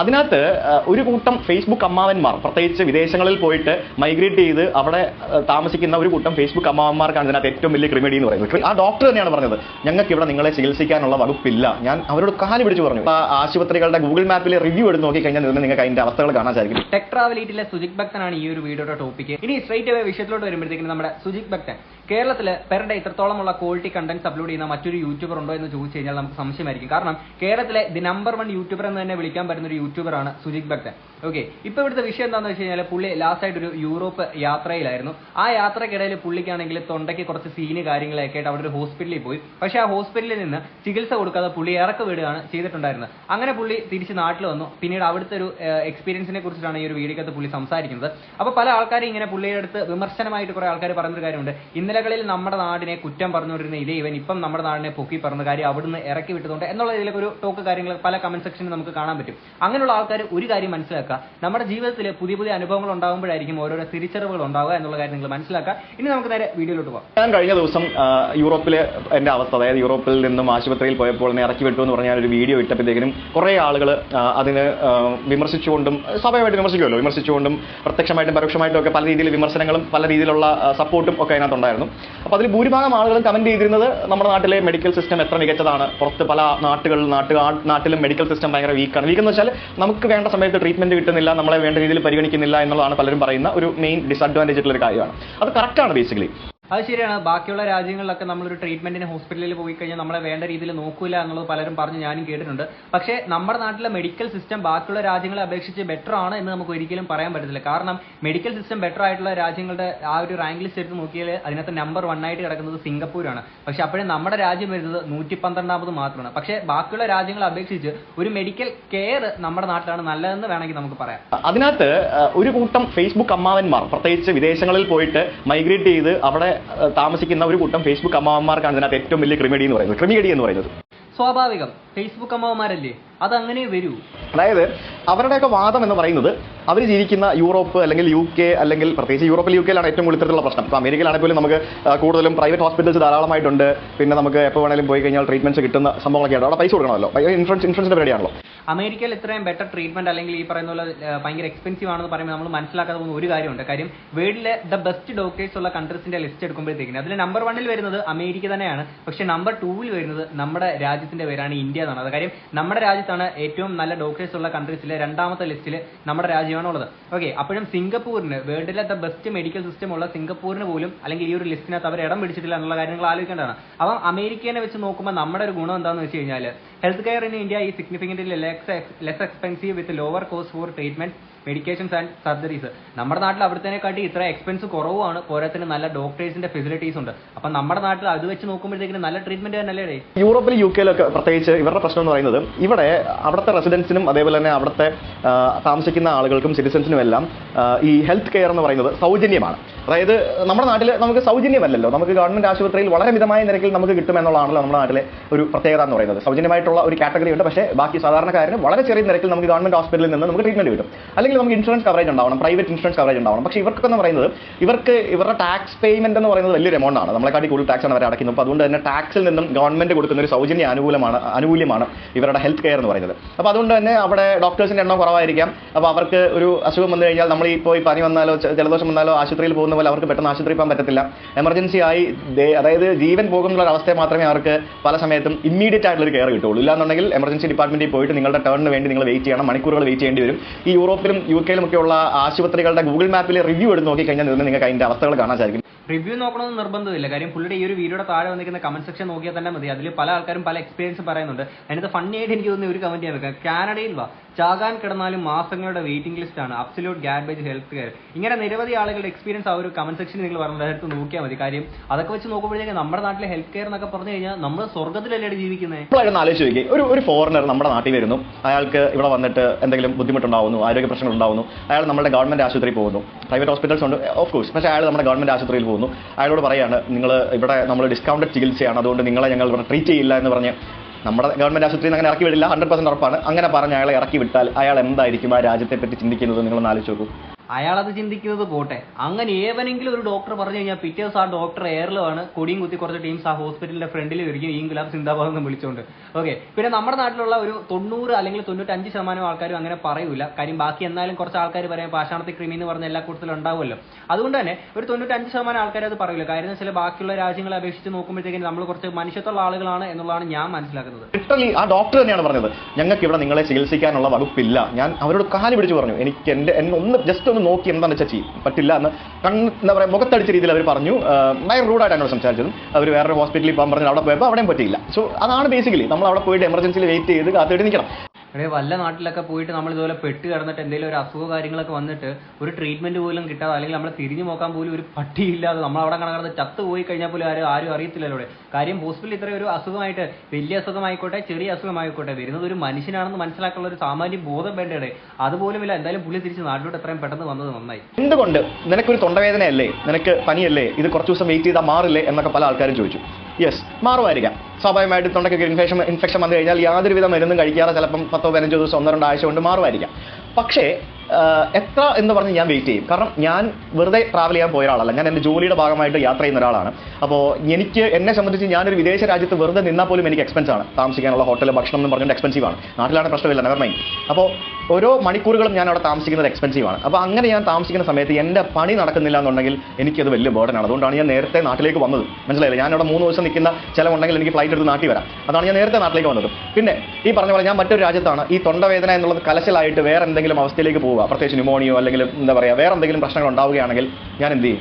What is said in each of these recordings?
അതിനകത്ത് ഒരു കൂട്ടം ഫേസ്ബുക്ക് അമ്മാവന്മാർ പ്രത്യേകിച്ച് വിദേശങ്ങളിൽ പോയിട്ട് മൈഗ്രേറ്റ് ചെയ്ത് അവിടെ താമസിക്കുന്ന ഒരു കൂട്ടം ഫേസ്ബുക്ക് അമ്മാവന്മാർക്കാണ് ഇതിനകത്ത് ഏറ്റവും വലിയ ക്രിമിഡി എന്ന് പറയുന്നത്. ആ ഡോക്ടർ തന്നെയാണ് പറഞ്ഞത് ഞങ്ങൾക്ക് ഇവിടെ നിങ്ങളെ ചികിത്സിക്കാനുള്ള വകുപ്പില്ല. ഞാൻ അവരോട് കാൽ പിടിച്ച് പറഞ്ഞു. ആ ആശുപത്രികളുടെ ഗൂഗിൾ മാപ്പിലെ റിവ്യൂ എടുത്ത് നോക്കി കഴിഞ്ഞാൽ നിന്ന് നിങ്ങൾക്ക് അതിന്റെ അവസ്ഥകൾ കാണാൻ സാധിക്കും. ടെക് ട്രാവലീറ്റിലെ സുജിത് ഭക്തനാണ് ഈ ഒരു വീഡിയോയുടെ ടോപ്പിക് ഇനി സ്ട്രൈറ്റ് അവേ വിഷയത്തിലോട്ട് വരുമ്പോഴത്തേക്കും നമ്മുടെ സുജിത് ഭക്തൻ കേരളത്തിൽ പെർ ഡേ ഇത്രത്തോളമുള്ള ക്വാളിറ്റി കണ്ടന്റ്സ് അപ്ലോഡ് ചെയ്യുന്ന മറ്റൊരു യൂട്യൂബർ ഉണ്ടോ എന്ന് ചോദിച്ചു കഴിഞ്ഞാൽ നമുക്ക് സംശയമായിരിക്കും. കാരണം കേരളത്തിലെ ദി നമ്പർ വൺ യൂട്യൂബർ എന്ന് തന്നെ വിളിക്കാൻ പറ്റുന്ന ഒരു യൂട്യൂബറാണ് സുജിത് ഭക്തൻ ഓക്കെ ഇപ്പൊ ഇവിടുത്തെ വിഷയം എന്താണെന്ന് വെച്ച് കഴിഞ്ഞാൽ പുള്ളി ലാസ്റ്റ് ആയിട്ട് ഒരു യൂറോപ്പ് യാത്രയിലായിരുന്നു. ആ യാത്രക്കിടയിൽ പുള്ളിക്കാണെങ്കിൽ തൊണ്ടയ്ക്ക് കുറച്ച് സീന് കാര്യങ്ങളൊക്കെ ആയിട്ട് അവിടെ ഒരു ഹോസ്പിറ്റലിൽ പോയി. പക്ഷെ ആ ഹോസ്പിറ്റലിൽ നിന്ന് ചികിത്സ കൊടുക്കാതെ പുള്ളി ഇറക്ക് വിടുകയാണ് ചെയ്തിട്ടുണ്ടായിരുന്നത്. അങ്ങനെ പുള്ളി തിരിച്ച് നാട്ടിൽ വന്നു. പിന്നീട് അവിടുത്തെ ഒരു എക്സ്പീരിയൻസിനെ കുറിച്ചിട്ടാണ് ഈ ഒരു വീഡിയോക്കകത്ത് പുള്ളി സംസാരിക്കുന്നത്. അപ്പോൾ പല ആൾക്കാരും ഇങ്ങനെ പുള്ളിയുടെ അടുത്ത് വിമർശനമായിട്ട് കുറെ ആൾക്കാർ പറഞ്ഞൊരു കാര്യമുണ്ട്. ഇന്നലകളിൽ നമ്മുടെ നാടിനെ കുറ്റം പറഞ്ഞുകൊണ്ടിരുന്ന ഇതേ ഇവൻ ഇപ്പം നമ്മുടെ നാടിനെ പൊക്കി പറഞ്ഞ കാര്യം അവിടുന്ന് ഇറക്കി വിട്ടതുകൊണ്ട് എന്നുള്ള ഇതിലൊക്കെ ഒരു ടോക്ക് കാര്യങ്ങൾ പല കമന്റ് സെക്ഷനിൽ നമുക്ക് കാണാൻ പറ്റും. അങ്ങനെയുള്ള ആൾക്കാർ ഒരു കാര്യം മനസ്സിലാക്കുക. നമ്മുടെ ജീവിതത്തിൽ പുതിയ പുതിയ അനുഭവങ്ങൾ ഉണ്ടാകുമ്പോഴായിരിക്കും ഓരോരോ തിരിച്ചറിവുകൾ ഉണ്ടാവുക എന്നുള്ള കാര്യം നിങ്ങൾ മനസ്സിലാക്കുക. ഇനി നമുക്ക് നേരെ വീഡിയോയിലോട്ട് പോകാം. ഞാൻ കഴിഞ്ഞ ദിവസം യൂറോപ്പിലെ എന്റെ അവസ്ഥ അതായത് യൂറോപ്പിൽ നിന്നും ആശുപത്രിയിൽ പോയപ്പോൾ എന്നെ ഇറക്കി വിട്ടു എന്ന് പറഞ്ഞാൽ ഒരു വീഡിയോ ഇട്ടപ്പോഴത്തേക്കും കുറേ ആളുകൾ അതിന് വിമർശിച്ചുകൊണ്ടും സ്വാഭാവികമായിട്ട് വിമർശിക്കുമല്ലോ. വിമർശിച്ചുകൊണ്ടും പ്രത്യക്ഷമായിട്ടും പരോക്ഷമായിട്ടും ഒക്കെ പല രീതിയിൽ വിമർശനങ്ങളും പല രീതിയിലുള്ള സപ്പോർട്ടും ഒക്കെ അതിനകത്തുണ്ടായിരുന്നു. അപ്പോൾ അതിൽ ഭൂരിഭാഗം ആളുകളും കമന്റ് ചെയ്തിരുന്നത് നമ്മുടെ നാട്ടിലെ മെഡിക്കൽ സിസ്റ്റം എത്ര മികച്ചതാണ്. പുറത്ത് പല നാട്ടുകളിൽ നാട്ടുകാ നാട്ടിലും മെഡിക്കൽ സിസ്റ്റം ഭയങ്കര വീക്കാണ് വീക്ക് എന്ന് വെച്ചാൽ നമുക്ക് വേണ്ട സമയത്ത് ട്രീറ്റ്മെന്റ് കിട്ടുന്നില്ല നമ്മളെ വേണ്ട രീതിയിൽ പരിഗണിക്കുന്നില്ല എന്നുള്ളതാണ് പലരും പറയുന്ന ഒരു മെയിൻ ഡിസഡ്വാന്റേജ് ആയിട്ടുള്ള ഒരു കാര്യമാണ്. അത് കറക്റ്റാണ് ബേസിക്കലി അത് ശരിയാണ്. ബാക്കിയുള്ള രാജ്യങ്ങളിലൊക്കെ നമ്മളൊരു ട്രീറ്റ്മെന്റിന് ഹോസ്പിറ്റലിൽ പോയി കഴിഞ്ഞാൽ നമ്മളെ വേണ്ട രീതിയിൽ നോക്കൂല എന്നുള്ളത് പലരും പറഞ്ഞ് ഞാനും കേട്ടിട്ടുണ്ട്. പക്ഷേ നമ്മുടെ നാട്ടിലെ മെഡിക്കൽ സിസ്റ്റം ബാക്കിയുള്ള രാജ്യങ്ങളെ അപേക്ഷിച്ച് ബെറ്റർ ആണ് എന്ന് നമുക്ക് ഒരിക്കലും പറയാൻ പറ്റത്തില്ല. കാരണം മെഡിക്കൽ സിസ്റ്റം ബെറ്റർ ആയിട്ടുള്ള രാജ്യങ്ങളുടെ ആ ഒരു റാങ്ക് ലിസ്റ്റ് എടുത്ത് നോക്കിയാൽ അതിനകത്ത് നമ്പർ വൺ ആയിട്ട് കിടക്കുന്നത് സിംഗപ്പൂരാണ്. പക്ഷെ അപ്പോഴും നമ്മുടെ രാജ്യം വരുന്നത് നൂറ്റി പന്ത്രണ്ടാമത് മാത്രമാണ്. പക്ഷേ ബാക്കിയുള്ള രാജ്യങ്ങളെ അപേക്ഷിച്ച് ഒരു മെഡിക്കൽ കെയർ നമ്മുടെ നാട്ടിലാണ് നല്ലതെന്ന് വേണമെങ്കിൽ നമുക്ക് പറയാം. അതിനകത്ത് ഒരു കൂട്ടം ഫേസ്ബുക്ക് അമ്മാവന്മാർ പ്രത്യേകിച്ച് വിദേശങ്ങളിൽ പോയിട്ട് മൈഗ്രേറ്റ് ചെയ്ത് അവിടെ താമസിക്കുന്ന ഒരു കൂട്ടം ഫേസ്ബുക്ക് അമ്മാവന്മാർക്കാണ് ഇതിനകത്ത് ഏറ്റവും വലിയ ക്രിമിഡി എന്ന് പറയുന്നത്. ക്രിമിയടി എന്ന് പറയുന്നത്. സ്വാഭാവികം. ഫേസ്ബുക്ക് അമ്മമാരല്ലേ അത് അങ്ങനെ വരൂ. അതായത് അവരുടെയൊക്കെ വാദം എന്ന് പറയുന്നത് അവർ ജീവിക്കുന്ന യൂറോപ്പ് അല്ലെങ്കിൽ യു കെ അല്ലെങ്കിൽ പ്രത്യേകിച്ച് യൂറോപ്പിൽ യു കെയിലാണ് ഏറ്റവും ഇത്തരത്തിലുള്ള പ്രശ്നം. ഇപ്പോൾ അമേരിക്കയിലാണെങ്കിൽ പോലും നമുക്ക് കൂടുതലും പ്രൈവറ്റ് ഹോസ്പിറ്റൽസ് ധാരാളമായിട്ടുണ്ട്. പിന്നെ നമുക്ക് എപ്പോൾ വേണമെങ്കിലും പോയി കഴിഞ്ഞാൽ ട്രീറ്റ്മെന്റ്സ് കിട്ടുന്ന സംഭവങ്ങളൊക്കെ ഉണ്ട്. അവിടെ പൈസ കൊടുക്കണമല്ലോ. ഇൻഷുറൻസ് ഇൻഷുറൻസിന്റെ പരിപാടിയാണല്ലോ. അമേരിക്കയിൽ ഇത്രയും ബെറ്റർ ട്രീറ്റ്മെന്റ് അല്ലെങ്കിൽ ഈ പറയുന്ന പോലെ ഭയങ്കര എക്സ്പെൻസീവ് ആണെന്ന് പറയുമ്പോൾ നമ്മൾ മനസ്സിലാക്കാതെ പോകുന്ന ഒരു കാര്യമുണ്ട്. കാര്യം വേൾഡിലെ ദ ബെസ്റ്റ് ഡോക്ടേഴ്സ് ഉള്ള കൺട്രീസിന്റെ ലിസ്റ്റ് എടുക്കുമ്പോഴത്തേക്കും അതിൽ നമ്പർ വണ്ണിൽ വരുന്നത് അമേരിക്ക തന്നെയാണ്. പക്ഷേ നമ്പർ ടൂവിൽ വരുന്നത് നമ്മുടെ രാജ്യത്തിന്റെ പേരാണ് ഇന്ത്യ എന്നാണ്. അത് കാര്യം നമ്മുടെ രാജ്യത്താണ് ഏറ്റവും നല്ല ഡോക്ടേഴ്സ് ഉള്ള കൺട്രീസിലെ രണ്ടാമത്തെ ലിസ്റ്റിൽ നമ്മുടെ രാജ്യമാണ് ഉള്ളത് ഓക്കെ അപ്പോഴും സിംഗപ്പൂരിന് വേൾഡിലെ ദ ബെസ്റ്റ് മെഡിക്കൽ സിസ്റ്റം ഉള്ള സിംഗപ്പൂരിന് പോലും അല്ലെങ്കിൽ ഈ ഒരു ലിസ്റ്റിനകത്ത് അവർ ഇടം പിടിച്ചിട്ടില്ല എന്നുള്ള കാര്യങ്ങൾ ആലോചിക്കേണ്ടതാണ്. അപ്പം അമേരിക്കനെ വെച്ച് നോക്കുമ്പോൾ നമ്മുടെ ഒരു ഗുണം എന്താണെന്ന് വെച്ച് കഴിഞ്ഞാൽ health care in India is significant less expensive with lower cost for treatment medications and surgeries നമ്മുടെ നാട്ടിൽ അവിടത്തേനെക്കാട്ടി ഇത്ര എക്സ്പെൻസ് കുറവാണ് പോരാത്തിന് നല്ല ഡോക്ടേഴ്സിന്റെ ഫെസിലിറ്റീസ് ഉണ്ട്. അപ്പൊ നമ്മുടെ നാട്ടിൽ അത് വെച്ച് നോക്കുമ്പോഴത്തേക്കും നല്ല ട്രീറ്റ്മെന്റ് തന്നെയല്ലേ യൂറോപ്പിൽ യു കെയിലൊക്കെ പ്രത്യേകിച്ച് ഇവരുടെ പ്രശ്നം എന്ന് പറയുന്നത് ഇവിടെ അവിടുത്തെ റെസിഡൻസിനും അതേപോലെ തന്നെ അവിടുത്തെ താമസിക്കുന്ന ആളുകൾക്കും സിറ്റിസൻസിനും എല്ലാം ഈ ഹെൽത്ത് കെയർ എന്ന് പറയുന്നത് സൗജന്യമാണ്. അതായത് നമ്മുടെ നാട്ടിൽ നമുക്ക് സൗജന്യമല്ലല്ലോ. നമുക്ക് ഗവൺമെന്റ് ആശുപത്രിയിൽ വളരെ മിതമായ നിരക്കിൽ നമുക്ക് കിട്ടുമെന്നുള്ളതാണല്ലോ നമ്മുടെ നാട്ടിലെ ഒരു പ്രത്യേകത എന്ന് പറയുന്നത്. സൗജന്യമായിട്ടുള്ള ഒരു കാറ്റഗറി ഉണ്ട്. പക്ഷേ ബാക്കി സാധാരണക്കാരന് വളരെ ചെറിയ നിരക്കിൽ നമുക്ക് ഗവൺമെന്റ് ഹോസ്പിറ്റലിൽ നിന്ന് നമുക്ക് ട്രീറ്റ്മെന്റ് കിട്ടും. അല്ലെങ്കിൽ നമുക്ക് ഇൻഷുറൻസ് കവറേജ് ഉണ്ടാവണം പ്രൈവറ്റ് ഇൻഷുറൻസ് കവറേജ് ഉണ്ടാവണം. പക്ഷേ ഇവർക്കൊക്കെ എന്ന് പറയുന്നത് ഇവർക്ക് ഇവരുടെ ടാക്സ് പേയ്മെന്റ് എന്ന് പറയുന്നത് വലിയൊരു എമൗണ്ട് ആണ്. നമ്മളെക്കാട്ടി കൂടുതൽ ടാക്സ് ആണ് അവർ അടയ്ക്കുന്നത്. അപ്പോൾ അതുകൊണ്ട് തന്നെ ടാക്സിൽ നിന്നും ഗവൺമെന്റ് കൊടുക്കുന്ന ഒരു സൗജന്യ അനുകൂലമാണ് ആനുകൂല്യമാണ് ഇവരുടെ ഹെൽത്ത് കെയർ എന്ന് പറയുന്നത്. അപ്പോൾ അതുകൊണ്ട് തന്നെ അവിടെ ഡോക്ടേഴ്സിന്റെ എണ്ണം കുറവായിരിക്കാം. അപ്പോൾ അവർക്ക് ഒരു അസുഖം വന്നു കഴിഞ്ഞാൽ നമ്മൾ ഈ പനി വന്നാലോ ജലദോഷം വന്നാലോ ആശുപത്രിയിൽ പോകുന്ന പോലെ അവർക്ക് പെട്ടെന്ന് ആശുപത്രി പോകാൻ പറ്റത്തില്ല. എമർജൻസി ആയി അതായത് ജീവൻ പോകുന്നുള്ള അവസ്ഥയെ മാത്രമേ അവർക്ക് പല സമയത്തും ഇമ്മീഡിയറ്റ് ആയിട്ടുള്ള ഒരു കെയർ കിട്ടുള്ളൂ ഇല്ലാന്നുണ്ടെങ്കിൽ എമർജൻസി ഡിപ്പാർട്ട്മെന്റിൽ പോയിട്ട് നിങ്ങളുടെ ടേണിന് വേണ്ടി നിങ്ങൾ വെയിറ്റ് ചെയ്യണം. മണിക്കൂറുകൾ വെയിറ്റ് ചെയ്യേണ്ടി വരും. ഈ യൂറോപ്പിലും യു കെയിലും ഒക്കെയുള്ള ആശുപത്രികളുടെ ഗൂഗിൾ മാപ്പിലെ റിവ്യൂ എടുത്ത് നോക്കിക്കഴിഞ്ഞാൽ നിങ്ങൾക്ക് അതിന്റെ അവസ്ഥകൾ കാണാൻ സാധിക്കും. റിവ്യൂ നോക്കണമെന്ന് നിർബന്ധമില്ല. കാര്യം പുള്ളിയുടെ ഈ ഒരു വീഡിയോയുടെ താഴെ വന്നിരിക്കുന്ന കമന്റ് സെക്ഷൻ നോക്കിയാൽ തന്നെ മതി. അതിൽ പല ആൾക്കാരും പല എക്സ്പീരിയൻസ് പറയുന്നുണ്ട്. അതിനകത്ത് ഫണ്ണി ആയിട്ട് എനിക്ക് തോന്നുന്ന ഒരു കമന്റ് ഞാൻ വെക്കാം. കാനഡയിൽ വാ. ചാകാൻ കിടന്നാലും മാസങ്ങളുടെ വെയിറ്റിംഗ് ലിസ്റ്റ് ആണ്. അബ്സല്യൂട്ട് ഗാഡ്ബേജ് ഹെൽത്ത് കെയർ ഇങ്ങനെ നിരവധി ആളുകളുടെ എക്സ്പീരിയൻസ് ആ ഒരു കമന്റ് സെക്ഷനിൽ നിങ്ങൾ പറഞ്ഞത് അടുത്ത് നോക്കിയാൽ മതി. കാര്യം അതൊക്കെ വെച്ച് നോക്കുമ്പോഴേക്കും നമ്മുടെ നാട്ടിലെ ഹെൽത്ത് കെയർ എന്നൊക്കെ പറഞ്ഞു കഴിഞ്ഞാൽ നമ്മൾ സ്വർഗത്തിലല്ലേ ജീവിക്കുന്നത് ആലോചിച്ച് നോക്കി ഒരു ഒരു ഫോറിനർ നമ്മുടെ നാട്ടിൽ വരുന്നു. അയാൾക്ക് ഇവിടെ വന്നിട്ട് എന്തെങ്കിലും ബുദ്ധിമുട്ടുണ്ടാവുന്നു ആരോഗ്യ പ്രശ്നങ്ങൾ ഉണ്ടാവുന്നു അയാൾ നമ്മുടെ ഗവൺമെന്റ് ആശുപത്രിയിൽ പോകുന്നു. പ്രൈവറ്റ് ഹോസ്പിറ്റൽസ് ഉണ്ട്. ഓഫ് കോഴ്സ് പക്ഷേ അയാൾ നമ്മുടെ ഗവൺമെന്റ് ആശുപത്രിയിൽ പോകുന്നു. അയാളോട് പറയാണ് നിങ്ങൾ ഇവിടെ നമ്മൾ ഡിസ്കൗണ്ടഡ് ചികിത്സയാണ് അതുകൊണ്ട് നിങ്ങളെ ഞങ്ങൾ ഇവിടെ ട്രീറ്റ് ചെയ്യില്ല എന്ന് പറഞ്ഞ് നമ്മുടെ ഗവൺമെന്റ് ആശുപത്രിയിൽ അങ്ങനെ ഇറക്കി വിടില്ല ഹൺഡ്രഡ് പെർസെന്റ് ഉറപ്പാണ്. അങ്ങനെ പറഞ്ഞ് അയാളെ ഇറക്കി വിട്ടാൽ അയാൾ എന്തായിരിക്കും ആ രാജ്യത്തെ പറ്റി ചിന്തിക്കുന്നത്? നിങ്ങളൊന്ന് ആലോചിച്ച് നോക്കൂ. അയാൾ അത് ചിന്തിക്കുന്നത് പോട്ടെ. അങ്ങനെ ഏവനെങ്കിലും ഒരു ഡോക്ടർ പറഞ്ഞു കഴിഞ്ഞാൽ പിറ്റേ ദിവസം ആ ഡോക്ടർ എയറിലാണ് കൊടിയും കുത്തി കുറച്ച് ടീംസ് ആ ഹോസ്പിറ്റലിന്റെ ഫ്രണ്ടിൽ വരികയും ഈ ഗുലാബ് സിന്ദാബാദ് എന്ന് വിളിച്ചുകൊണ്ട് ഓക്കെ പിന്നെ നമ്മുടെ നാട്ടിലുള്ള ഒരു തൊണ്ണൂറ് അല്ലെങ്കിൽ തൊണ്ണൂറ്റഞ്ച് ശതമാനം ആൾക്കാരും അങ്ങനെ പറയൂല. കാര്യം ബാക്കി എന്നാലും കുറച്ച് ആൾക്കാർ പറയാം പാഷാണത്തി ക്രിമി എന്ന് പറഞ്ഞ എല്ലാ കൂട്ടത്തിലും ഉണ്ടാവുമല്ലോ. അതുകൊണ്ട് തന്നെ ഒരു തൊണ്ണൂറ്റഞ്ച് ശതമാനം ആൾക്കാർ അത് പറയില്ല കാര്യം വെച്ചാൽ ബാക്കിയുള്ള രാജ്യങ്ങളെ അപേക്ഷിച്ച് നോക്കുമ്പോഴത്തേക്കും നമ്മൾ കുറച്ച് മനുഷ്യത്തുള്ള ആളുകളാണ് എന്നുള്ളതാണ് ഞാൻ മനസ്സിലാക്കുന്നത്. ലിറ്ററലി ആ ഡോക്ടർ തന്നെയാണ് പറഞ്ഞത്. ഞങ്ങൾക്ക് ഇവിടെ നിങ്ങളെ ചികിത്സിക്കാനുള്ള വകുപ്പില്ല. ഞാൻ അവരോട് കാലി പിടിച്ച് പറഞ്ഞു. എനിക്ക് എന്റെ ഒന്ന് ജസ്റ്റ് ഒന്ന് നോക്കി എന്താണെന്ന് വെച്ചാൽ ചെയ്യും പറ്റില്ല എന്ന് കണ്ണ് എന്താ പറയുക മുഖത്തടിച്ച രീതിയിൽ അവർ പറഞ്ഞു. ഭയങ്കര റൂഡായിട്ടാണ് അവർ സംസാരിച്ചത്. അവർ വേറൊരു ഹോസ്പിറ്റലിൽ പോകാൻ പറഞ്ഞു അവിടെ പോയപ്പോൾ അവിടെയും പറ്റിയില്ല. സോ അതാണ് ബേസിക്കലി നമ്മൾ അവിടെ പോയിട്ട് എമർജൻസിയിൽ വെയിറ്റ് ചെയ്ത് കാത്തിട്ട് നിൽക്കണം ഇവിടെ വല്ല നാട്ടിലൊക്കെ പോയിട്ട് നമ്മൾ ഇതുപോലെ പെട്ട് കിടന്നിട്ട് എന്തെങ്കിലും ഒരു അസുഖ കാര്യങ്ങളൊക്കെ വന്നിട്ട് ഒരു ട്രീറ്റ്മെന്റ് പോലും കിട്ടാതെ അല്ലെങ്കിൽ നമ്മൾ തിരിഞ്ഞു നോക്കാൻ പോലും ഒരു പട്ടിയില്ലാതെ നമ്മൾ അവിടെ കിടന്ന് ചത്ത് പോയി കഴിഞ്ഞാൽ പോലും ആരും ആരും അറിയത്തില്ലല്ലോ കാര്യം ഹോസ്പിറ്റലിൽ ഇത്ര ഒരു അസുഖമായിട്ട് വലിയ അസുഖമായിക്കോട്ടെ ചെറിയ അസുഖമായിക്കോട്ടെ വരുന്നത് ഒരു മനുഷ്യനാണെന്ന് മനസ്സിലാക്കാനുള്ള ഒരു സാമാന്യ ബോധം വേണ്ടേ അതുപോലുമില്ല എന്തായാലും പുള്ളി തിരിച്ച് നാട്ടിലോട്ട് എത്രയും പെട്ടെന്ന് വന്നത് നന്നായി. എന്തുകൊണ്ട്? നിനക്കൊരു തൊണ്ടവേദനയല്ലേ? നിനക്ക് പനിയല്ലേ? ഇത് കുറച്ച് ദിവസം വെയിറ്റ് ചെയ്താൽ മാറില്ലേ? എന്നൊക്കെ പല ആൾക്കാരും ചോദിച്ചു. യെസ് മാറുമായിരിക്കാം. സ്വാഭാവികമായിട്ട് തൊണ്ടയ്ക്ക് ഇൻഫെക്ഷൻ ഇൻഫെക്ഷൻ വന്നു കഴിഞ്ഞാൽ യാതൊരുവിധ മരുന്നും കഴിക്കാതെ ചിലപ്പം പത്തോ പതിനഞ്ചോ ദിവസം ഒന്നോ രണ്ടോ ആഴ്ച കൊണ്ട് മാറുമായിരിക്കാം. പക്ഷേ എത്ര എന്ന് പറഞ്ഞ് ഞാൻ വെയിറ്റ് ചെയ്യും. കാരണം ഞാൻ വെറുതെ ട്രാവൽ ചെയ്യാൻ പോയ ഒരാളല്ല. ഞാൻ എന്റെ ജോലിയുടെ ഭാഗമായിട്ട് യാത്ര ചെയ്യുന്ന ഒരാളാണ്. അപ്പോൾ എനിക്ക് എന്നെ സംബന്ധിച്ച് ഞാനൊരു വിദേശ രാജ്യത്ത് വെറുതെ നിന്നാൽ പോലും എനിക്ക് എക്സ്പെൻസ് ആണ്. താമസിക്കാനുള്ള ഹോട്ടൽ ഭക്ഷണം എന്ന് പറഞ്ഞുകൊണ്ട് എക്സ്പെൻസീവ് ആണ്. നാട്ടിലാണ് പ്രശ്നമില്ല നെവർ മൈൻഡ് അപ്പോൾ ഓരോ മണിക്കൂറുകളും ഞാൻ അവിടെ താമസിക്കുന്നത് എക്സ്പെൻസീവ് ആണ്. അപ്പോൾ അങ്ങനെ ഞാൻ താമസിക്കുന്ന സമയത്ത് എന്റെ പണി നടക്കുന്നില്ല എന്നുണ്ടെങ്കിൽ എനിക്കത് വലിയ ബോർഡനാണ് അതുകൊണ്ടാണ് ഞാൻ നേരത്തെ നാട്ടിലേക്ക് വന്നത്. മനസ്സിലായില്ല? ഞാൻ അവിടെ മൂന്ന് ദിവസം നിൽക്കുന്ന ചിലവുണ്ടെങ്കിൽ എനിക്ക് ഫ്ലൈറ്റ് എടുത്ത് നാട്ടിൽ വരാം. അതാണ് ഞാൻ നേരത്തെ നാട്ടിലേക്ക് വന്നത്. പിന്നെ ഈ പറഞ്ഞ പോലെ ഞാൻ മറ്റൊരു രാജ്യത്താണ്. ഈ തൊണ്ടവേദന എന്നുള്ളത് കലശലായിട്ട് വേറെ എന്തെങ്കിലും അവസ്ഥയിലേക്ക് പോവുക. പ്രത്യേകിച്ച് ന്യൂമോണിയോ അല്ലെങ്കിൽ എന്താ പറയുക വേറെ എന്തെങ്കിലും പ്രശ്നങ്ങൾ ഉണ്ടാവുകയാണെങ്കിൽ ഞാൻ എന്ത് ചെയ്യും?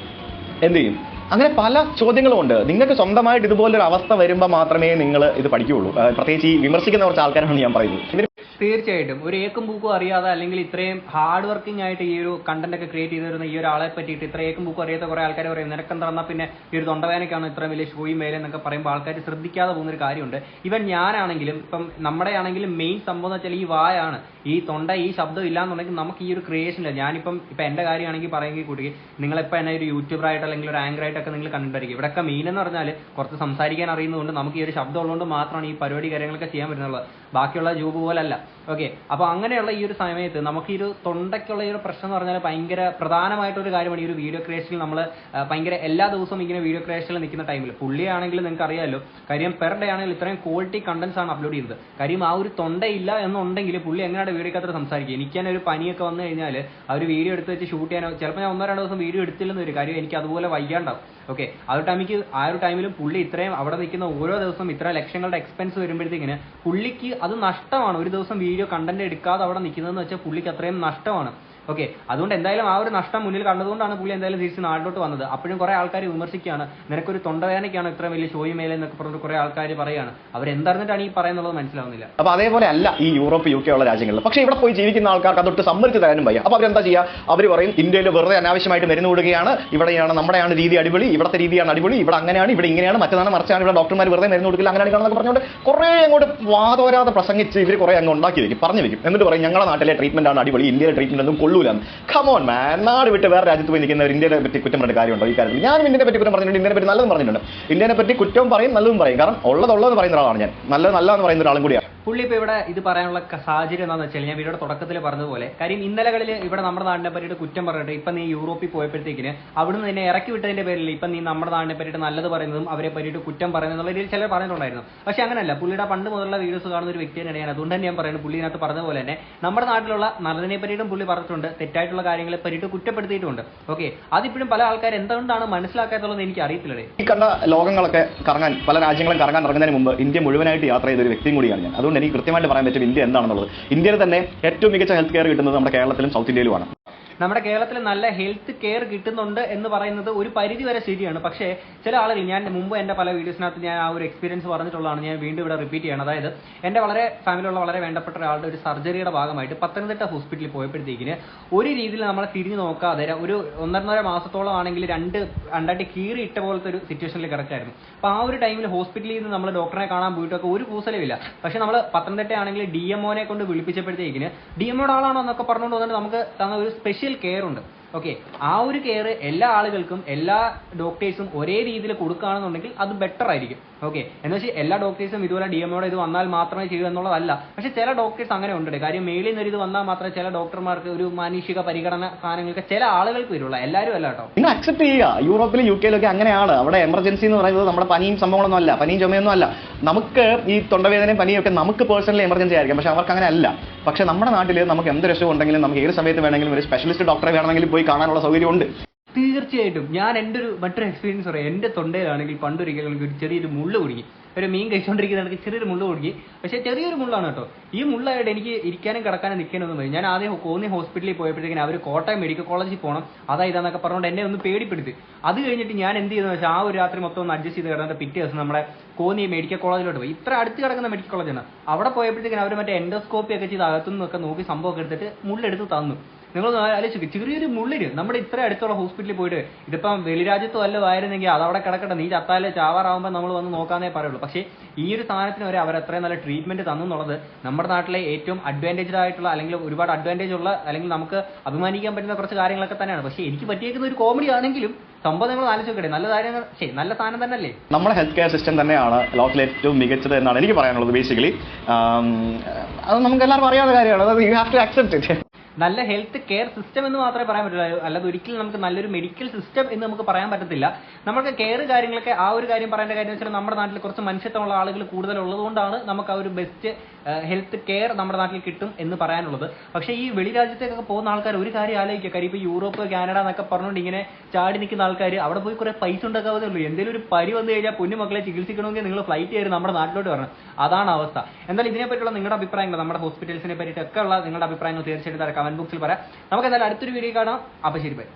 എന്ത് ചെയ്യും? അങ്ങനെ പല ചോദ്യങ്ങളും ഉണ്ട്. നിങ്ങൾക്ക് സ്വന്തമായിട്ട് ഇതുപോലൊരു അവസ്ഥ വരുമ്പോൾ മാത്രമേ നിങ്ങൾ ഇത് പഠിക്കുകയുള്ളൂ. പ്രത്യേകിച്ച് ഈ വിമർശിക്കുന്ന കുറച്ച് ആൾക്കാരാണ് ഞാൻ പറയുന്നത്. തീർച്ചയായിട്ടും. ഒരു ഏക്കും പൂക്കും അറിയാതെ അല്ലെങ്കിൽ ഇത്രയും ഹാർഡ് വർക്കിംഗ് ആയിട്ട് ഈ ഒരു കണ്ടന്റ് ഒക്കെ ക്രിയേറ്റ് ചെയ്തിരുന്ന ഈ ഒരാളെ പറ്റിയിട്ട് ഇത്ര ഏക്കും പൂക്കും അറിയാത്ത കുറെ ആൾക്കാർ പറയും നിനക്കെന്താ എന്നാൽ പിന്നെ ഈ ഒരു തൊണ്ടവേനയ്ക്കാണ് ഇത്ര വലിയ ഷോയും മേലെ എന്നൊക്കെ പറയുമ്പോൾ ആൾക്കാർ ശ്രദ്ധിക്കാതെ പോകുന്ന ഒരു കാര്യമുണ്ട്. ഇവൻ ഞാനാണെങ്കിലും ഇപ്പം നമ്മുടെ ആണെങ്കിലും മെയിൻ സംഭവം എന്ന് വെച്ചാൽ ഈ വായാണ്. ഈ തൊണ്ട ഈ ശബ്ദം ഇല്ലാന്നുണ്ടെങ്കിൽ നമുക്ക് ഈ ഒരു ക്രിയേഷൻ ഇല്ല. ഞാനിപ്പം ഇപ്പം എന്റെ കാര്യമാണെങ്കിൽ പറയുമെങ്കിൽ കൂട്ടി നിങ്ങളിപ്പോൾ എന്നെ ഒരു യൂട്യൂബർ ആയിട്ട് അല്ലെങ്കിൽ ഒരു ആങ്കർ ആയിട്ടൊക്കെ നിങ്ങൾ കണ്ടിട്ടായിരിക്കും ഇവിടെയൊക്കെ മെയിൻ എന്ന് പറഞ്ഞാൽ കുറച്ച് സംസാരിക്കാൻ അറിയുന്നതുകൊണ്ട് നമുക്ക് ഈ ഒരു ശബ്ദം ഉള്ളതുകൊണ്ട് മാത്രമാണ് ഈ പരിപാടി കാര്യങ്ങളൊക്കെ ചെയ്യാൻ പറ്റുന്നുള്ളത്. ബാക്കിയുള്ള ജോബ് പോലല്ല ഓക്കെ അപ്പൊ അങ്ങനെയുള്ള ഈ ഒരു സമയത്ത് നമുക്ക് ഈ ഒരു തൊണ്ടയ്ക്കുള്ള ഈ ഒരു പ്രശ്നം എന്ന് പറഞ്ഞാൽ ഭയങ്കര പ്രധാനമായിട്ടൊരു കാര്യമാണ് ഈ ഒരു വീഡിയോ ക്രിയേഷനിൽ നമ്മൾ ഭയങ്കര എല്ലാ ദിവസവും ഇങ്ങനെ വീഡിയോ ക്രിയേഷനിൽ നിൽക്കുന്ന ടൈമിൽ പുള്ളിയാണെങ്കിൽ നിങ്ങൾക്ക് അറിയാമല്ലോ കാര്യം പെർ ഡേ ആണെങ്കിൽ ഇത്രയും ക്വാളിറ്റി കണ്ടന്റ്സ് ആണ് അപ്ലോഡ് ചെയ്യുന്നത് കാര്യം ആ ഒരു തൊണ്ടയില്ല എന്നുണ്ടെങ്കിൽ പുള്ളി എങ്ങനെയാണ് വീഡിയോക്കകത്ത് സംസാരിക്കുക? എനിക്ക് തന്നെ ഒരു പനിയൊക്കെ വന്നു കഴിഞ്ഞാൽ ആ ഒരു വീഡിയോ എടുത്ത് വെച്ച് ഷൂട്ട് ചെയ്യാനോ ചിലപ്പോൾ ഞാൻ ഒന്നോ രണ്ടോ ദിവസം വീഡിയോ എടുത്തില്ലെന്ന് വരും. കാര്യം എനിക്ക് അതുപോലെ വയ്യാണ്ടാവും. ഓക്കെ ആ ഒരു ടൈമിക്ക് ആ ഒരു ടൈമിലും പുള്ളി ഇത്രയും അവിടെ നിൽക്കുന്ന ഓരോ ദിവസവും ഇത്ര ലക്ഷങ്ങളുടെ എക്സ്പെൻസ് വരുമ്പോഴത്തേക്കിന് പുള്ളിക്ക് അത് നഷ്ടമാണ്. ഒരു ദിവസം വീഡിയോ കണ്ടന്റ് എടുക്കാതെ അവിടെ നിൽക്കുന്നതെന്ന് വെച്ചാൽ പുള്ളിക്ക് അത്രയും നഷ്ടമാണ്. ഓക്കെ അതുകൊണ്ട് എന്തായാലും ആ ഒരു നഷ്ടം മുന്നിൽ കണ്ടതുകൊണ്ടാണ് പുള്ളി എന്തായാലും തിരിച്ച് നാട്ടിലോട്ട് വന്നത്. അപ്പോഴും കുറെ ആൾക്കാർ വിമർശിക്കുകയാണ്. നിനക്കൊരു തൊണ്ടവേദനയ്ക്കാണ് ഇത്ര വലിയ ഷോയി മേലെ എന്നൊക്കെ പറഞ്ഞിട്ട് കുറെ ആൾക്കാർ പറയുകയാണ്. അവരെന്തറിഞ്ഞിട്ടാണ് ഈ പറയുന്നുള്ളത് മനസ്സിലാവുന്നില്ല. അപ്പൊ അതേപോലെ അല്ല ഈ യൂറോപ്പ് യു കെ ഉള്ള രാജ്യങ്ങളിൽ. പക്ഷേ ഇവിടെ പോയി ജീവിക്കുന്ന ആൾക്കാർക്ക് അതൊട്ട് സമ്മതിച്ച് തരാനും വയ്യ. അപ്പൊ അവരെന്താ ചെയ്യുക അവർ പറയും ഇന്ത്യയിൽ വെറുതെ അനാവശ്യമായിട്ട് മരുന്ന് കൊടുക്കുകയാണ്. ഇവിടെയാണ് നമ്മുടെയാണ് രീതി അടിപൊളി ഇവിടുത്തെ രീതിയാണ് അടിപൊളി ഇവിടെ അങ്ങനെയാണ് ഇവിടെ ഇങ്ങനെയാണ് മറ്റേതാണ് മറിച്ചാണ് ഇവിടെ ഡോക്ടർമാർ വെറുതെ മരുന്ന് കൊടുക്കില്ല അങ്ങനെയാണ് കാണുന്നൊക്കെ പറഞ്ഞുകൊണ്ട് കുറേ അങ്ങോട്ട് വാതോരാതെ പ്രസംഗിച്ച് ഇവർ കുറേ അങ്ങ് ഉണ്ടാക്കി വെക്കും പറഞ്ഞു വെക്കും എന്നിട്ട് പറയും ഞങ്ങളുടെ നാട്ടിലെ ട്രീറ്റ്മെന്റ് ആണ് അടിപൊളി ഇന്ത്യയിലെ ട്രീറ്റ്മെന്റ് ഒന്നും കൊള്ളൂല. കമോൺ മാൻ നാട് വിട്ട് വേറെ രാജ്യത്ത് പോയി നിൽക്കുന്നവർ ഇന്ത്യയെ പറ്റി കുറ്റം പറഞ്ഞ കാര്യമുണ്ടോ ഈ കാര്യത്തിൽ? ഞാനും ഇന്ത്യനെ പറ്റി കുറ്റം പറഞ്ഞിട്ടുണ്ട്. ഇന്ത്യനെ പറ്റി നല്ലതും പറഞ്ഞിട്ടുണ്ട്. ഇന്ത്യനെ പറ്റി കുറ്റവും പറയും നല്ലതും പറയും. കാരണം ഉള്ളതുള്ളതെന്ന് പറയുന്ന ഒരാളാണ് ഞാൻ. നല്ലത് നല്ലതെന്ന് പറയുന്ന ഒരാളും കൂടിയാണ്. പുള്ളി ഇപ്പൊ ഇവിടെ ഇത് പറയാനുള്ള സാഹചര്യം എന്താണെന്ന് വെച്ചാൽ ഞാൻ വീഡിയോയുടെ തുടക്കത്തിൽ പറഞ്ഞതുപോലെ കാര്യം ഇന്നലകളിൽ ഇവിടെ നമ്മുടെ നാടിനെ പറ്റിയിട്ട് കുറ്റം പറഞ്ഞിട്ട് ഇപ്പൊ നീ യൂറോപ്പിൽ പോയപ്പോഴത്തേക്കിന് അവിടുന്ന് നിന്നെ ഇറക്കി വിട്ടതിന്റെ പേരിൽ ഇപ്പൊ നീ നമ്മുടെ നാടിനെ പറ്റിയിട്ട് നല്ലത് പറയുന്നതും അവരെ പറ്റിയിട്ട് കുറ്റം പറയുന്നത് എന്നുള്ള രീതിയിൽ ചിലർ പറഞ്ഞിട്ടുണ്ടായിരുന്നു. പക്ഷെ അങ്ങനെയല്ല പുള്ളിയുടെ പണ്ട് മുതലുള്ള വീഡിയോസ് കാണുന്ന ഒരു വ്യക്തി തന്നെയാണ് അതുകൊണ്ട് തന്നെ ഞാൻ പറയുന്നത് പുള്ളിനകത്ത് പറഞ്ഞ പോലെ തന്നെ നമ്മുടെ നാട്ടിലുള്ള നല്ലതിനെ പറ്റിയിട്ടും പുള്ളി പറഞ്ഞിട്ടുണ്ട് തെറ്റായിട്ടുള്ള കാര്യങ്ങളെ പറ്റിയിട്ട് കുറ്റപ്പെടുത്തിയിട്ടുണ്ട്. ഓക്കെ അതിപ്പോഴും പല ആൾക്കാർ എന്തുകൊണ്ടാണ് മനസ്സിലാക്കാത്തുള്ളത് എനിക്ക് അറിയത്തില്ലേ ഈ കണ്ട ലോകങ്ങളൊക്കെ കറങ്ങാൻ പല രാജ്യങ്ങളും കറങ്ങാൻ ഇറങ്ങുന്നതിന് മുമ്പ് ഇന്ത്യ മുഴുവനായിട്ട് യാത്ര ചെയ്ത ഒരു വ്യക്തിയും കൂടിയാണ് ഞാൻ. അതുകൊണ്ട് എനിക്ക് കൃത്യമായിട്ട് പറയാൻ പറ്റും ഇന്ത്യ എന്താണെന്നുള്ളത്. ഇന്ത്യയിൽ തന്നെ ഏറ്റവും മികച്ച ഹെൽത്ത് കെയർ കിട്ടുന്നത് നമ്മുടെ കേരളത്തിലും സൗത്ത് ഇന്ത്യയിലുമാണ്. നമ്മുടെ കേരളത്തിൽ നല്ല ഹെൽത്ത് കെയർ കിട്ടുന്നുണ്ട് എന്ന് പറയുന്നത് ഒരു പരിധി വരെ ശരിയാണ്. പക്ഷേ ചില ആളുകൾ ഞാൻ മുമ്പ് എന്റെ പല വീഡിയോസിനകത്ത് ഞാൻ ആ ഒരു എക്സ്പീരിയൻസ് പറഞ്ഞിട്ടുള്ളതാണ്. ഞാൻ വീണ്ടും ഇവിടെ റിപ്പീറ്റ് ചെയ്യണം. അതായത് എന്റെ വളരെ ഫാമിലിയുള്ള വളരെ വേണ്ടപ്പെട്ട ഒരാളുടെ ഒരു സർജറിയുടെ ഭാഗമായിട്ട് പത്തനംതിട്ട ഹോസ്പിറ്റലിൽ പോയപ്പോഴത്തേക്കിന് ഒരു രീതിയിൽ നമ്മളെ തിരിഞ്ഞു നോക്കാതെ ഒരു ഒന്നൊന്നര മാസത്തോളം ആണെങ്കിൽ രണ്ട് രണ്ടായിട്ട് കീറി ഇട്ട പോലത്തെ ഒരു സിറ്റുവേഷനിൽ കിടക്കായിരുന്നു. അപ്പോൾ ആ ഒരു ടൈമിൽ ഹോസ്പിറ്റലിൽ നിന്ന് നമ്മൾ ഡോക്ടറെ കാണാൻ പോയിട്ടൊക്കെ ഒരു കൂസലുമില്ല പക്ഷേ നമ്മൾ പത്തനംതിട്ട ആണെങ്കിൽ ഡി എംഒനെ കൊണ്ട് വിളിപ്പിച്ചപ്പോഴത്തേക്കിന് ഡി എംഒയുടെ ആളാണോ എന്നൊക്കെ പറഞ്ഞുകൊണ്ട് വന്നിട്ട് നമുക്ക് തന്ന ഒരു സ്പെഷ്യൽ കെയർ ഉണ്ട്. ഓക്കെ ആ ഒരു കെയർ എല്ലാ ആളുകൾക്കും എല്ലാ ഡോക്ടേഴ്സും ഒരേ രീതിയിൽ കൊടുക്കുകയാണെന്നുണ്ടെങ്കിൽ അത് ബെറ്റർ ആയിരിക്കും. ഓക്കെ എന്ന് വെച്ചാൽ എല്ലാ ഡോക്ടേഴ്സും ഇതുപോലെ ഡി എമ്മോടെ ഇത് വന്നാൽ മാത്രമേ ചെയ്യൂ എന്നുള്ളതല്ല. പക്ഷെ ചില ഡോക്ടേഴ്സ് അങ്ങനെ ഉണ്ട് കാര്യം മേളിൽ നിന്ന് ഇത് വന്നാൽ മാത്രമേ ചില ഡോക്ടർമാർക്ക് ഒരു മാനുഷിക പരിഗണന സാധനങ്ങൾക്ക് ചില ആളുകൾക്ക് വരുള്ളൂ. എല്ലാവരും അല്ല കേട്ടോ. നിങ്ങൾ അക്സെപ്റ്റ് ചെയ്യുക. യൂറോപ്പിലും യു കെയിലൊക്കെ അങ്ങനെയാണ്. അവിടെ എമർജൻസി എന്ന് പറയുന്നത് നമ്മുടെ പനിയും സംഭവങ്ങളൊന്നും അല്ല. പനിയും ചുമയൊന്നും അല്ല. നമുക്ക് ഈ തൊണ്ടവേദനയും പനിയൊക്കെ നമുക്ക് പേഴ്സണലി എമർജൻസി ആയിരിക്കും. പക്ഷെ അവർക്ക് അങ്ങനെ അല്ല. പക്ഷെ നമ്മുടെ നാട്ടിൽ നമുക്ക് എന്ത് രസമുണ്ടെങ്കിലും നമുക്ക് ഏത് സമയത്ത് വേണമെങ്കിലും ഒരു സ്പെഷ്യലിസ്റ്റ് ഡോക്ടറെ വേണമെങ്കിലും പോയി കാണാനുള്ള സൗകര്യമുണ്ട്. തീർച്ചയായിട്ടും. ഞാൻ എന്റെ ഒരു മറ്റൊരു എക്സ്പീരിയൻസ് പറയാം. എന്റെ തൊണ്ടയിലാണെങ്കിൽ പണ്ടൊരിക്കൽ എനിക്ക് ഒരു ചെറിയൊരു മുള്ള് കുടുങ്ങി. ഒരു മീൻ കഴിച്ചുകൊണ്ടിരിക്കുന്നതാണ് ചെറിയൊരു മുള്ള് കുടുങ്ങി. പക്ഷേ ചെറിയൊരു മുള്ളാണ് കേട്ടോ. ഈ മുള്ളായിട്ട് എനിക്ക് ഇരിക്കാനും കിടക്കാനും നിൽക്കാനൊന്നും വരും ഞാൻ ആദ്യം കോന്നി ഹോസ്പിറ്റലിൽ പോയപ്പോഴത്തേക്കും അവർ കോട്ടയം മെഡിക്കൽ കോളേജിൽ പോകണം അതാ ഇതാന്നൊക്കെ പറഞ്ഞുകൊണ്ട് എന്നെ ഒന്ന് പേടിപ്പെടുത്തി. അത് കഴിഞ്ഞിട്ട് ഞാൻ എന്ത് ചെയ്തെന്ന് വെച്ചാൽ ആ ഒരു രാത്രി മൊത്തം ഒന്ന് അഡ്ജസ്റ്റ് ചെയ്ത് കിടന്നിട്ട് പിറ്റേ ദിവസം നമ്മുടെ കോന്നി മെഡിക്കൽ കോളേജിലോട്ട് പോയി. ഇത്ര അടുത്ത് കിടക്കുന്ന മെഡിക്കൽ കോളേജാണ് അവിടെ പോയപ്പോഴത്തേക്കും അവർ മറ്റേ എൻഡോസ്കോപ്പി ഒക്കെ ചെയ്ത് അകത്തുനിന്നൊക്കെ നോക്കി സംഭവമൊക്കെ എടുത്തിട്ട് മുള്ളെടുത്ത് തന്നു. നിങ്ങൾ ആലോചിച്ചു ചെറിയൊരു മുള്ളിന് നമ്മുടെ ഇത്ര അടുത്തുള്ള ഹോസ്പിറ്റലിൽ പോയിട്ട് ഇതിപ്പം വെളിരാജ്യത്തോ അല്ലോ ആയിരുന്നെങ്കിൽ അത് അവിടെ കിടക്കട്ടെ നീ ചത്താലേ ചാവാറാവുമ്പോൾ നമ്മൾ വന്ന് നോക്കാന്നേ പറയുള്ളൂ. പക്ഷേ ഈ ഒരു സാധനത്തിന് അവർ അത്രയും നല്ല ട്രീറ്റ്മെന്റ് തന്നു എന്നുള്ളത് നമ്മുടെ നാട്ടിലെ ഏറ്റവും അഡ്വാന്റേജ് ആയിട്ടുള്ള അല്ലെങ്കിൽ ഒരുപാട് അഡ്വാന്റേജ് ഉള്ള അല്ലെങ്കിൽ നമുക്ക് അഭിമാനിക്കാൻ പറ്റുന്ന കുറച്ച് കാര്യങ്ങളൊക്കെ തന്നെയാണ്. പക്ഷേ എനിക്ക് പറ്റിയേക്കുന്ന ഒരു കോമഡി ആണെങ്കിലും സംഭവം നിങ്ങൾ ആലോചിക്കട്ടെ നല്ല കാര്യങ്ങൾ ശരി നല്ല സാധനം തന്നെ അല്ലേ നമ്മുടെ ഹെൽത്ത് കെയർ സിസ്റ്റം തന്നെയാണ് ലോകത്തിലെ ഏറ്റവും മികച്ചത് എന്നാണ് എനിക്ക് പറയാനുള്ളത് ബേസിക്കലി അത് നമുക്ക് എല്ലാവർക്കും അറിയാവുന്ന കാര്യമാണ്. അത് you have to accept it നല്ല ഹെൽത്ത് കെയർ സിസ്റ്റം എന്ന് മാത്രമേ പറയാൻ പറ്റുള്ളൂ അല്ലാതെ ഒരിക്കലും നമുക്ക് നല്ലൊരു മെഡിക്കൽ സിസ്റ്റം എന്ന് നമുക്ക് പറയാൻ പറ്റത്തില്ല. നമുക്ക് കെയർ കാര്യങ്ങളൊക്കെ ആ ഒരു കാര്യം പറയേണ്ട കാര്യം വെച്ചാൽ നമ്മുടെ നാട്ടിൽ കുറച്ച് മനുഷ്യത്വമുള്ള ആളുകൾ കൂടുതൽ ഉള്ളതുകൊണ്ടാണ് നമുക്ക് ആ ഒരു ബെസ്റ്റ് ഹെൽത്ത് കെയർ നമ്മുടെ നാട്ടിൽ കിട്ടും എന്ന് പറയാനുള്ളത്. പക്ഷേ ഈ വെളി രാജ്യത്തേക്കൊക്കെ പോകുന്ന ആൾക്കാർ ഒരു കാര്യം ആലോചിക്കുക. കാര്യം ഇപ്പോൾ യൂറോപ്പ് കാനഡ എന്നൊക്കെ പറഞ്ഞുകൊണ്ട് ഇങ്ങനെ ചാടി നിൽക്കുന്ന ആൾക്കാർ അവിടെ പോയി കുറെ പൈസ ഉണ്ടാക്കാതെ ഉള്ളൂ. എന്തെങ്കിലും ഒരു പരി വന്നു കഴിഞ്ഞാൽ പൊന്നു മക്കളെ ചികിത്സിക്കണമെങ്കിൽ നിങ്ങൾ ഫ്ലൈറ്റ് കയറി നമ്മുടെ നാട്ടിലോട്ട് വരണം. അതാണ് അവസ്ഥ. എന്തായാലും ഇതിനെപ്പറ്റിയുള്ള നിങ്ങളുടെ അഭിപ്രായങ്ങൾ നമ്മുടെ ഹോസ്പിറ്റൽസിനെ പറ്റിയിട്ടൊക്കെ ഉള്ള നിങ്ങളുടെ അഭിപ്രായങ്ങൾ തീർച്ചയായിട്ടും കമന്റ് ബോക്സിൽ പറയാം. നമുക്ക് എന്തായാലും അടുത്തൊരു വീഡിയോ കാണാം. അപ്പോൾ ശരി ബൈ